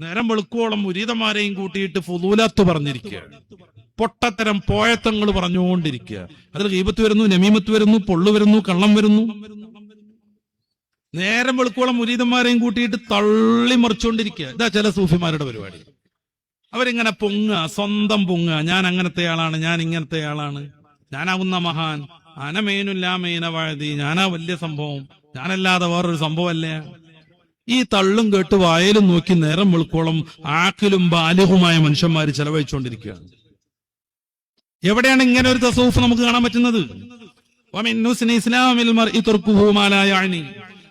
നേരം വെളുക്കോളം മുരീതന്മാരെയും കൂട്ടിയിട്ട് ഫുലൂലത്ത് പറഞ്ഞിരിക്കുക. പൊട്ടത്തരം പോയത്തങ്ങൾ പറഞ്ഞുകൊണ്ടിരിക്കുക. അതിൽ ഗീപത്ത് വരുന്നു നമീമത്ത് വരുന്നു പൊള്ളു വരുന്നു കള്ളം വരുന്നു. നേരം വെളുക്കോളം മുരീതന്മാരെയും കൂട്ടിയിട്ട് തള്ളി മറിച്ചുകൊണ്ടിരിക്കുക. ഇതാ ചില സൂഫിമാരുടെ പരിപാടി. അവരിങ്ങനെ പൊങ്ങ സ്വന്തം പൊങ്ങ ഞാൻ അങ്ങനത്തെ ആളാണ് ഞാൻ ഇങ്ങനത്തെ ആളാണ്. ഞാനാകുന്ന മഹാൻ. അനമേനുല്ല മേന വാഴതി. ഞാനാ വലിയ സംഭവം. ഞാനല്ലാതെ വേറൊരു സംഭവമല്ലേ. ഈ തള്ളും കേട്ട് വായലും നോക്കി നേരം വെളുക്കോളം ആക്കിലും ബാലിഹുമായ മനുഷ്യന്മാർ ചെലവഴിച്ചുകൊണ്ടിരിക്കുകയാണ് എവിടെയാണ് ഇങ്ങനെ ഒരു തസൂഫ് നമുക്ക് കാണാൻ പറ്റുന്നത്? ഇസ്ലാമിൽ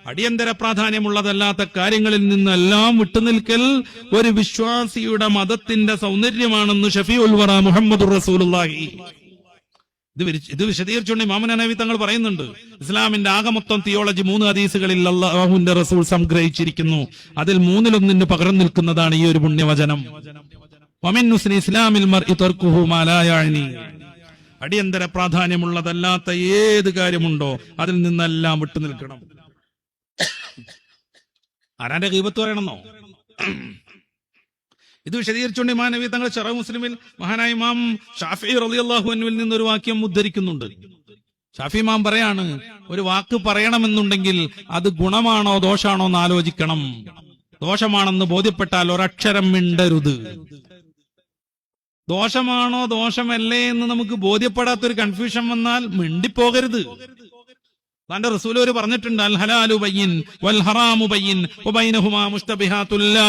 അടിയന്തര പ്രാധാന്യമുള്ളതല്ലാത്ത കാര്യങ്ങളിൽ നിന്നെല്ലാം വിട്ടുനിൽക്കൽ ഒരു വിശ്വാസിയുടെ മതത്തിന്റെ സൗന്ദര്യമാണെന്ന് ഷഫി ഉൽവറ മുഹമ്മദ് റസൂലുള്ളാഹി. ഇത് ഇത് വിശദീകരിച്ചുകൊണ്ട് മാമൻ നബി തങ്ങൾ പറയുന്നുണ്ട്. ഇസ്ലാമിന്റെ ആകമൊത്തം തിയോളജി മൂന്ന് ഹദീസുകളിൽ അള്ളാഹുവിന്റെ റസൂൽ സംഗ്രഹിച്ചിരിക്കുന്നു. അതിൽ മൂന്നിലൊന്നിന് പകരം നിൽക്കുന്നതാണ് ഈ ഒരു പുണ്യവചനം. ഇസ്ലാമിൽ അടിയന്തര പ്രാധാന്യമുള്ളതല്ലാത്ത ഏത് കാര്യമുണ്ടോ അതിൽ നിന്നെല്ലാം വിട്ടു നിൽക്കണം. ആരാന്റെ ഗീപത്ത് പറയണമെന്നോ? ഇത് വിശദീകരിച്ചുകൊണ്ട് മാനവി തങ്ങൾ ചെറ മുസ്ലിമിൽ മഹാനായ മാം ഷാഫി റളിയല്ലാഹു അൻഹുവിൽ നിന്നൊരു വാക്യം ഉദ്ധരിക്കുന്നുണ്ട്. ഷാഫി മാം പറയാണ് ഒരു വാക്ക് പറയണമെന്നുണ്ടെങ്കിൽ അത് ഗുണമാണോ ദോഷാണോ എന്ന് ആലോചിക്കണം. ദോഷമാണെന്ന് ബോധ്യപ്പെട്ടാൽ ഒരക്ഷരം മിണ്ടരുത്. ദോഷമാണോ ദോഷമല്ലേ എന്ന് നമുക്ക് ബോധ്യപ്പെടാത്തൊരു കൺഫ്യൂഷൻ വന്നാൽ മിണ്ടിപ്പോകരുത്. തന്റെ റസൂൽ ഒരു പറഞ്ഞിട്ടുണ്ട് അൽ ഹലാലു വൽ ഹറാമു ലാ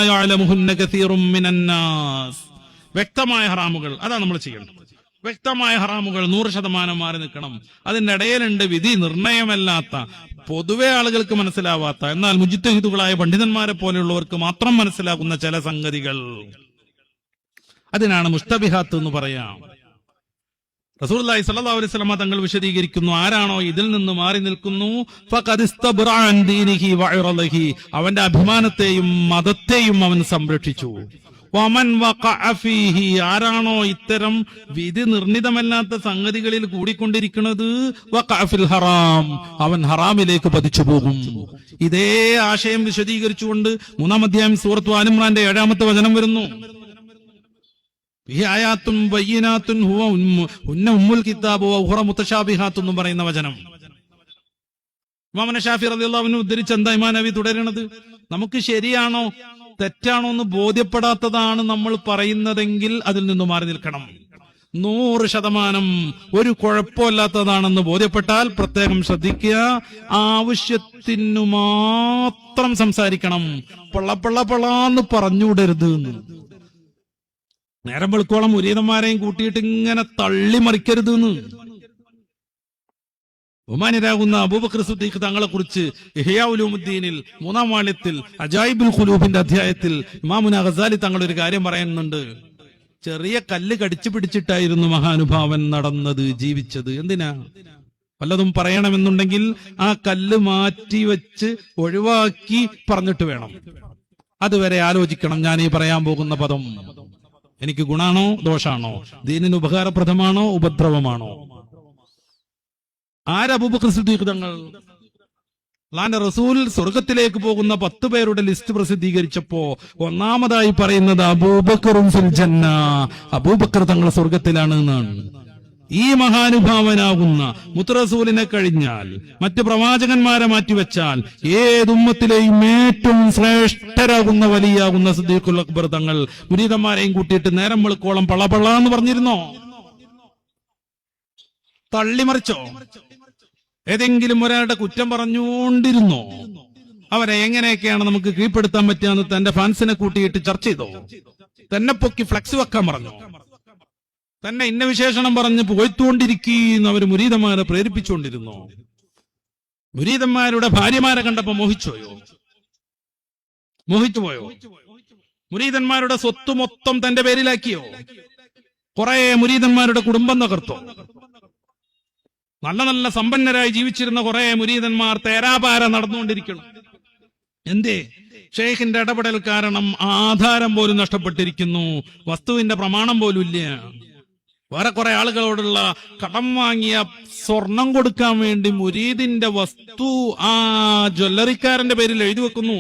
വ്യക്തമായ ഹറാമുകൾ അതാ നമ്മൾ ചെയ്യേണ്ടത് വ്യക്തമായ ഹറാമുകൾ നൂറ് ശതമാനം മാറി നിൽക്കണം. അതിന്റെ ഇടയിലുണ്ട് വിധി നിർണയമല്ലാത്ത പൊതുവെ ആളുകൾക്ക് മനസ്സിലാവാത്ത എന്നാൽ മുജിത്തഹിതുകളായ പണ്ഡിതന്മാരെ പോലെയുള്ളവർക്ക് മാത്രം മനസ്സിലാകുന്ന ചില സംഗതികൾ. അതിനാണ് മുസ്തബിഹാത്ത് എന്ന് പറയാം. റസൂലുള്ളാഹി സല്ലാ അലൈഹി വസല്ലമ തങ്ങൾ വിശദീകരിക്കുന്നു ആരാണോ ഇതിൽ നിന്ന് മാറി നിൽക്കുന്നു? അവന്റെ അഭിമാനത്തെയും മതത്തെയും അവൻ സംരക്ഷിച്ചു. ആരാണോ ഇത്തരം വിധി നിർണിതമല്ലാത്ത സംഗതികളിൽ കൂടിക്കൊണ്ടിരിക്കുന്നത്? ഹറാം. അവൻ ഹറാമിലേക്ക് പതിച്ചു പോകും. ഇതേ ആശയം വിശദീകരിച്ചുകൊണ്ട് മൂന്നാം അധ്യായം സൂറത്ത് ആലിമ്രാന്റെ ഏഴാമത്തെ വചനം വരുന്നു. എന്നും പറയുന്ന വചനം. ഷാഫി റളിയല്ലാഹുവിനെ ഉദ്ധരിച്ച് എന്താ ഇമാൻ നബി നമുക്ക് ശരിയാണോ തെറ്റാണോ എന്ന് ബോധ്യപ്പെടാത്തതാണ് നമ്മൾ പറയുന്നതെങ്കിൽ അതിൽ നിന്ന് മാറി നിൽക്കണം. നൂറ് ശതമാനം ഒരു കുഴപ്പമില്ലാത്തതാണെന്ന് ബോധ്യപ്പെട്ടാൽ പ്രത്യേകം ശ്രദ്ധിക്കുക. ആവശ്യത്തിനു മാത്രം സംസാരിക്കണം. പൊള്ള പൊള്ള പൊള്ളാന്ന് പറഞ്ഞുവിടരുത് എന്ന്. നേരം വെളുക്കോളം മുരീതന്മാരെയും കൂട്ടിയിട്ട് ഇങ്ങനെ തള്ളി മറിക്കരുത് എന്ന് ബഹുമാനരാകുന്ന അബൂബക്കർ സുദ്ദീഖ് തങ്ങളെ കുറിച്ച് ഇഹ്യാഉലൂമുദ്ദീനിൽ മൂന്നാം വാള്യത്തിൽ അജായിബുൽ ഖുലൂബിന്റെ അധ്യായത്തിൽ ഇമാമുന ഗസാലി തങ്ങൾ ഒരു കാര്യം പറയുന്നുണ്ട്. ചെറിയ കല്ല് കടിച്ചു പിടിച്ചിട്ടായിരുന്നു മഹാനുഭാവൻ നടന്നത് ജീവിച്ചത്. എന്തിനാ? വല്ലതും പറയണമെന്നുണ്ടെങ്കിൽ ആ കല്ല് മാറ്റി വെച്ച് ഒഴിവാക്കി പറഞ്ഞിട്ട് വേണം. അതുവരെ ആലോചിക്കണം ഞാൻ ഈ പറയാൻ പോകുന്ന പദം. എനിക്ക് ഗുണാണോ ദോഷാണോ? ദീനിന് ഉപകാരപ്രദമാണോ ഉപദ്രവമാണോ? ആരബൂബക്കർ സിദ്ദീഖ് തങ്ങൾ? അള്ളാന്റെ റസൂൽ സ്വർഗത്തിലേക്ക് പോകുന്ന പത്ത് പേരുടെ ലിസ്റ്റ് പ്രസിദ്ധീകരിച്ചപ്പോ ഒന്നാമതായി പറയുന്നത് അബൂബക്കറും അബൂബക്കർ തങ്ങൾ സ്വർഗത്തിലാണ് എന്നാണ് ഈ മഹാനുഭാവനാകുന്ന മുത്തറസൂലിനെ കഴിഞ്ഞാൽ മറ്റ് പ്രവാചകന്മാരെ മാറ്റിവെച്ചാൽ ഏതുമ്മത്തിലെയും ഏറ്റവും ശ്രേഷ്ഠരാകുന്ന വലിയാകുന്ന സിദ്ദീഖുൽ അക്ബർ തങ്ങൾ മുരീതന്മാരെയും കൂട്ടിയിട്ട് നേരം വെളുക്കോളം പളപള എന്ന് പറഞ്ഞിരുന്നോ? തള്ളിമറിച്ചോ? ഏതെങ്കിലും ഒരാളുടെ കുറ്റം പറഞ്ഞുകൊണ്ടിരുന്നോ? അവരെ എങ്ങനെയൊക്കെയാണ് നമുക്ക് കീഴ്പ്പെടുത്താൻ പറ്റുകയെന്ന് തന്റെ ഫാൻസിനെ കൂട്ടിയിട്ട് ചർച്ച ചെയ്തോ? തന്നെ പൊക്കി ഫ്ലെക്സ് വെക്കാൻ പറഞ്ഞു? തന്നെ ഇന്ന വിശേഷണം പറഞ്ഞ് പോയിത്തുകൊണ്ടിരിക്കുന്ന അവർ മുരീതന്മാരെ പ്രേരിപ്പിച്ചുകൊണ്ടിരുന്നോ. മുരീതന്മാരുടെ ഭാര്യമാരെ കണ്ടപ്പോ മോഹിച്ചോയോ മോഹിച്ചു പോയോ മുരീതന്മാരുടെ സ്വത്ത് മൊത്തം തന്റെ പേരിലാക്കിയോ? കുറെ മുരീതന്മാരുടെ കുടുംബം തകർത്തോ? നല്ല നല്ല സമ്പന്നരായി ജീവിച്ചിരുന്ന കുറെ മുരീതന്മാർ തേരാപാര നടന്നുകൊണ്ടിരിക്കണം എന്തേ? ഷെയ്ഖിന്റെ ഇടപെടൽ കാരണം ആധാരം പോലും നഷ്ടപ്പെട്ടിരിക്കുന്നു. വസ്തുവിന്റെ പ്രമാണം പോലും ഇല്ല വേറെ കുറെ ആളുകളോടുള്ള കടം വാങ്ങിയ സ്വർണം കൊടുക്കാൻ വേണ്ടി മുരീദിന്റെ വസ്തു ആ ജ്വല്ലറിക്കാരന്റെ പേരിൽ എഴുതി വെക്കുന്നു.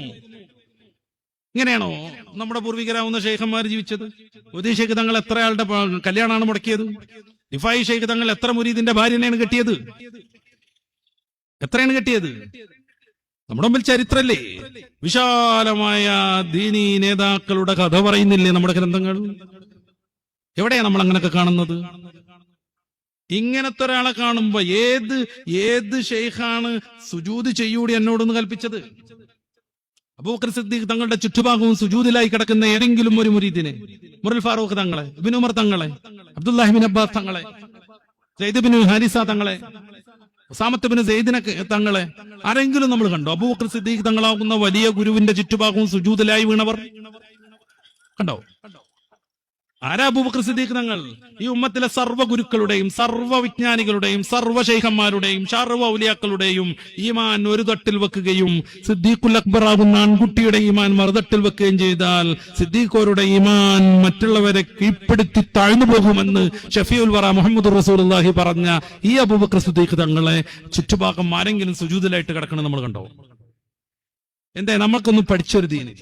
ഇങ്ങനെയാണോ നമ്മുടെ പൂർവികരാവുന്ന ഷെയ്ഖന്മാർ ജീവിച്ചത്? ഉദയ ഷെയ്ഖ് തങ്ങൾ എത്ര ആളുടെ കല്യാണമാണ് മുടക്കിയത്? ഇഫായി ഷെയ്ഖ് തങ്ങൾ എത്ര മുരീദിന്റെ ഭാര്യനെയാണ് കെട്ടിയത്? എത്രയാണ് കെട്ടിയത്? നമ്മുടെ മുമ്പിൽ ചരിത്രല്ലേ? വിശാലമായ ദീനീ നേതാക്കളുടെ കഥ പറയുന്നില്ലേ നമ്മുടെ ഗ്രന്ഥങ്ങൾ? എവിടെയാ നമ്മൾ അങ്ങനൊക്കെ കാണുന്നത്? ഇങ്ങനത്തെ ഒരാളെ കാണുമ്പോ ഏത് ഏത് ഷെയ്ഖാണ് സുജൂത് ചെയ്യൂടി എന്നോടൊന്ന് കൽപ്പിച്ചത്? അബൂബക്കർ സിദ്ദീഖ് തങ്ങളുടെ ചുറ്റുഭാഗവും സുജൂതിലായി കിടക്കുന്ന ഏതെങ്കിലും ഒരു മുരീദിനെ മുറൽ ഫാറൂഖ് തങ്ങളെ ഇബിൻ ഉമർ തങ്ങളെ അബ്ദുല്ലാഹിബിൻ അബ്ബാസ് തങ്ങളെ സെയ്ദ് ബിൻ ഹാരിസ തങ്ങളെ ഉസാമത്ത് ബിൻ സെയ്ദിനെ തങ്ങളെ ആരെങ്കിലും നമ്മൾ കണ്ടോ? അബൂബക്കർ സിദ്ദീഖ് തങ്ങളാകുന്ന വലിയ ഗുരുവിന്റെ ചുറ്റുഭാഗവും സുജൂതിലായി വീണവർ? കണ്ടോ? ആരാ അബൂബക്കർ സിദ്ദീഖ് തങ്ങൾ? ഈ ഉമ്മത്തിലെ സർവ ഗുരുക്കളുടെയും സർവ വിജ്ഞാനികളുടെയും സർവ ശൈഖന്മാരുടെയും സർവ ഔലിയാക്കളുടെയും ഈമാൻ ഒരു തട്ടിൽ വെക്കുകയും സിദ്ദീഖുൽ അക്ബർ ആകുന്ന ആൺകുട്ടിയുടെ ഈമാൻ മറുതട്ടിൽ വെക്കുകയും ചെയ്താൽ സിദ്ദീഖോരുടെ ഈമാൻ മറ്റുള്ളവരെ കീഴ്പ്പെടുത്തി താഴ്ന്നു പോകുമെന്ന് ഷഫീഉൽ വറ മുഹമ്മദ് റസൂലുള്ളാഹി പറഞ്ഞ ഈ അബൂബക്കർ സിദ്ദീഖ് തങ്ങളെ ചുറ്റുഭാഗം ആരെങ്കിലും സുജൂതിലായിട്ട് കിടക്കണം നമ്മൾ കണ്ടോ? എന്തേ നമ്മൾക്കൊന്നും പഠിച്ചൊരു ദീനി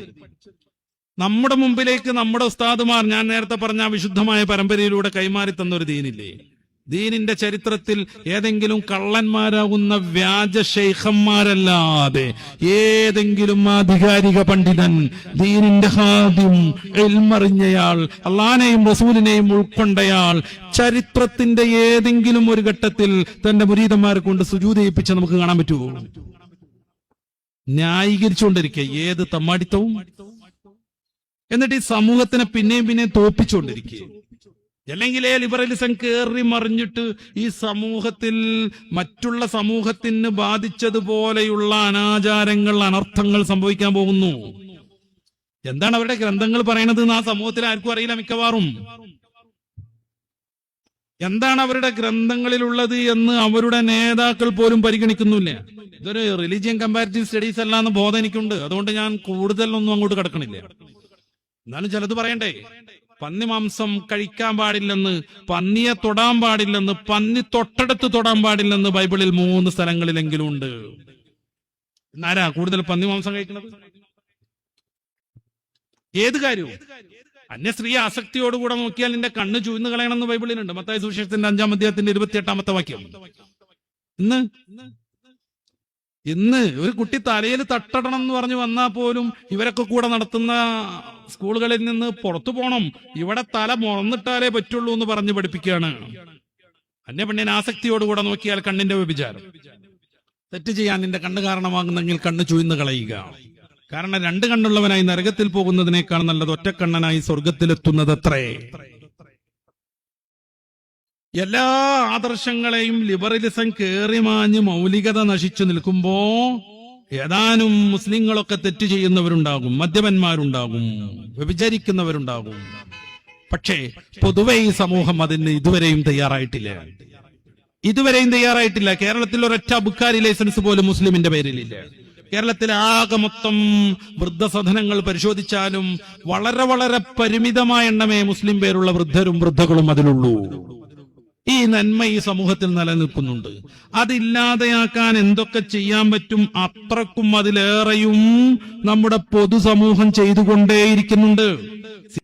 നമ്മുടെ മുമ്പിലേക്ക് നമ്മുടെ ഉസ്താദുമാർ ഞാൻ നേരത്തെ പറഞ്ഞ വിശുദ്ധമായ പരമ്പരയിലൂടെ കൈമാറി തന്ന ഒരു ദീനില്ലേ? ദീനിന്റെ ചരിത്രത്തിൽ ഏതെങ്കിലും കള്ളന്മാരാകുന്ന വ്യാജ ഷെയ്ഖന്മാരല്ലാതെ ഏതെങ്കിലും ആധികാരിക പണ്ഡിതൻ ദീനിന്റെ ഹാദ്യം എൽമറിഞ്ഞയാൾ അള്ളാനെയും റസൂലിനെയും ഉൾക്കൊണ്ടയാൾ ചരിത്രത്തിന്റെ ഏതെങ്കിലും ഒരു ഘട്ടത്തിൽ തന്റെ മുരീതന്മാരെ കൊണ്ട് സുജൂതയിപ്പിച്ച് നമുക്ക് കാണാൻ പറ്റുമോ? ന്യായീകരിച്ചുകൊണ്ടിരിക്കുക. ഏത് തമ്മാടിത്തവും? എന്നിട്ട് ഈ സമൂഹത്തിനെ പിന്നെയും പിന്നെയും തോപ്പിച്ചുകൊണ്ടിരിക്കുക അല്ലെങ്കിൽ ലിബറലിസം കയറി മറിഞ്ഞിട്ട് ഈ സമൂഹത്തിൽ മറ്റുള്ള സമൂഹത്തിന് ബാധിച്ചതുപോലെയുള്ള അനാചാരങ്ങൾ അനർത്ഥങ്ങൾ സംഭവിക്കാൻ പോകുന്നു. എന്താണ് അവരുടെ ഗ്രന്ഥങ്ങൾ പറയണത് എന്ന് ആ സമൂഹത്തിൽ ആർക്കും അറിയില്ല മിക്കവാറും. എന്താണ് അവരുടെ ഗ്രന്ഥങ്ങളിലുള്ളത് എന്ന് അവരുടെ നേതാക്കൾ പോലും പരിഗണിക്കുന്നില്ല. ഇതൊരു റിലീജിയൻ കമ്പാരിറ്റീവ് സ്റ്റഡീസ് അല്ല എന്ന് ബോധം എനിക്കുണ്ട്. അതുകൊണ്ട് ഞാൻ കൂടുതലൊന്നും അങ്ങോട്ട് കിടക്കണില്ല. എന്നാലും ചിലത് പറയണ്ടേ? പന്നി മാംസം കഴിക്കാൻ പാടില്ലെന്ന് പന്നിയെ തൊടാൻ പാടില്ലെന്ന് പന്നി തൊട്ടടുത്ത് തൊടാൻ പാടില്ലെന്ന് ബൈബിളിൽ മൂന്ന് സ്ഥലങ്ങളിലെങ്കിലും ഉണ്ട്. എന്നാരാ കൂടുതൽ പന്നി മാംസം കഴിക്കുന്നത്? ഏത് കാര്യവും. അന്യ സ്ത്രീ ആസക്തിയോടുകൂടെ നോക്കിയാൽ നിന്റെ കണ്ണ് ചൂഴ്ന്നു കളയണമെന്ന് ബൈബിളിലുണ്ട്. മത്തായ സുവിശേഷത്തിന്റെ അഞ്ചാം അധ്യായത്തിന്റെ ഇരുപത്തിയെട്ടാമത്തെ വാക്യം. ഇന്ന്? ഇന്ന് ഒരു കുട്ടി തലയിൽ തട്ടടണം എന്ന് പറഞ്ഞു വന്നാൽ പോലും ഇവരൊക്കെ കൂടെ നടത്തുന്ന സ്കൂളുകളിൽ നിന്ന് പുറത്തു പോണം. ഇവിടെ തല മുറന്നിട്ടാലേ പറ്റുള്ളൂ എന്ന് പറഞ്ഞു പഠിപ്പിക്കുകയാണ്. അന്യപെണ്ണിന് ആസക്തിയോടുകൂടെ നോക്കിയാൽ കണ്ണിന്റെ വ്യഭിചാരം. തെറ്റ് ചെയ്യാൻ നിന്റെ കണ്ണ് കാരണമാകുന്നെങ്കിൽ കണ്ണ് ചുയിന്ന് കളയുക. കാരണം രണ്ട് കണ്ണുള്ളവനായി നരകത്തിൽ പോകുന്നതിനേക്കാൾ നല്ലത് ഒറ്റക്കണ്ണനായി സ്വർഗത്തിലെത്തുന്നത് അത്രേ എല്ലാ ആദർശങ്ങളെയും ലിബറലിസം കേറിമാഞ്ഞ് മൗലികത നശിച്ചു നിൽക്കുമ്പോ ഏതാനും മുസ്ലിങ്ങളൊക്കെ തെറ്റ് ചെയ്യുന്നവരുണ്ടാകും മദ്യപന്മാരുണ്ടാകും വ്യഭിചരിക്കുന്നവരുണ്ടാകും. പക്ഷേ പൊതുവെ ഈ സമൂഹം അതിന് ഇതുവരെയും തയ്യാറായിട്ടില്ല. ഇതുവരെയും തയ്യാറായിട്ടില്ല. കേരളത്തിൽ ഒരൊറ്റ ബുക്കാരി ലൈസൻസ് പോലും മുസ്ലിമിന്റെ പേരിലില്ല. കേരളത്തിലെ ആകെ മൊത്തം വൃദ്ധസദനങ്ങൾ പരിശോധിച്ചാലും വളരെ വളരെ പരിമിതമായ എണ്ണമേ മുസ്ലിം പേരുള്ള വൃദ്ധരും വൃദ്ധകളും അതിലുള്ളൂ. ഈ നന്മ ഈ സമൂഹത്തിൽ നിലനിൽക്കുന്നുണ്ട്. അതില്ലാതെയാക്കാൻ എന്തൊക്കെ ചെയ്യാൻ പറ്റും അത്രക്കും അതിലേറെയും നമ്മുടെ പൊതുസമൂഹം ചെയ്തുകൊണ്ടേയിരിക്കുന്നുണ്ട്.